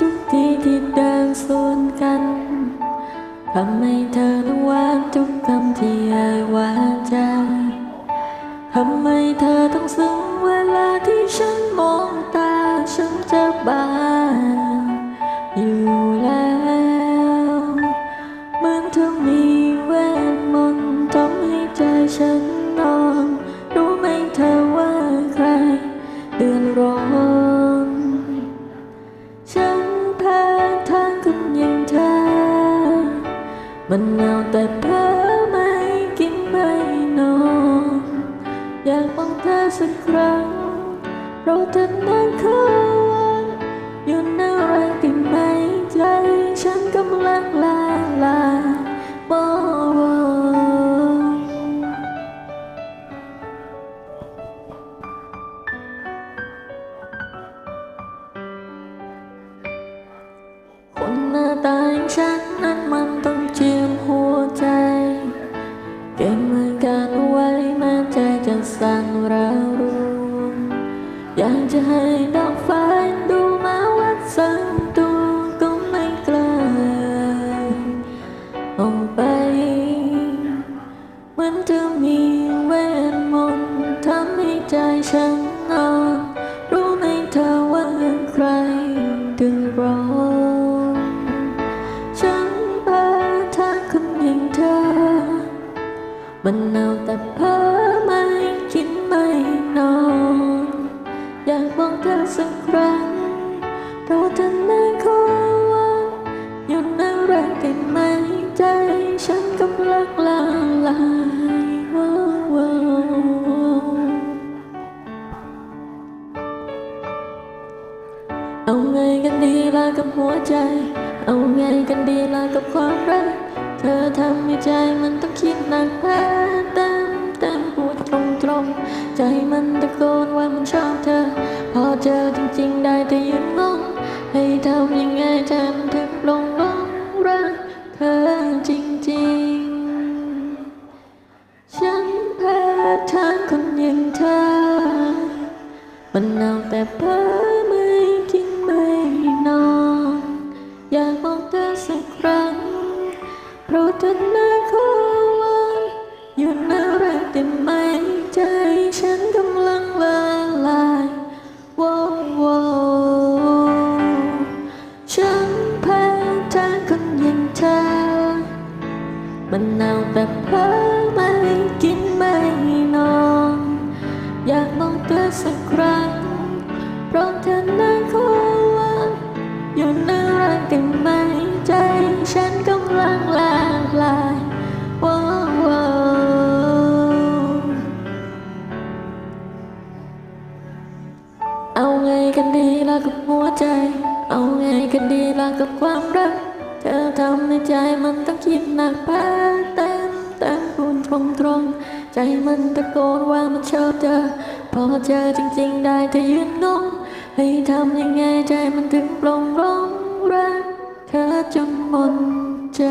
ทุกทีที่เดินสวนกันทำให้เธอต้องวานทุกคำที่เอ่ยวาจา มันเหงาแต่เพ้อไม่กินไม่นอนอยากมองเธอสักครั้งเราจะนั่งค้างอยู่หน้ารักกันไหมใจฉันกำลังลาลาบอวคนหน้าตาอย่างฉัน ฉันนอนรู้ไหมเธอว่าใครดึงร้องฉันแพ้อทางคนอย่างเธอมันนา ไงกันดีล่ะกับหัวใจ เอาไงกันดีล่ะกับความรัก เธอทำให้ใจมันต้องคิดหนักแพ้เต็มเต็มปวดตรงตรงใจมันตะโกนว่ามันชอบเธอ พอเจอจริง ๆ ได้แต่ยืนงงให้ทำยังไงใจมันถึงลงลงรักเธอจริง ๆ ฉันแพ้ทางคนอย่างเธอ มันเอาแต่เพ้อ มันเอาแต่เพ้อไม่กินไม่นอน อยากมองเธอสักครั้งเพราะเธอน่าขอวันอยู่ใน่ารักแต่ไม่ใจฉันกำลังละลายว้าวว้าวเอาไงกันดีล่ะกับหัวใจ เอาไงกันดีล่ะกับความรัก เธอทำในใจมันต้องคิดหนักแพ้เต็มเต็มพูนตรงตรงใจมันตะโกนว่ามันชอบเธอ พอเจอจริงๆได้เธอยืนงงให้ทำยังไงใจมันถึงปลงร้องรักเธอจนหมดใจ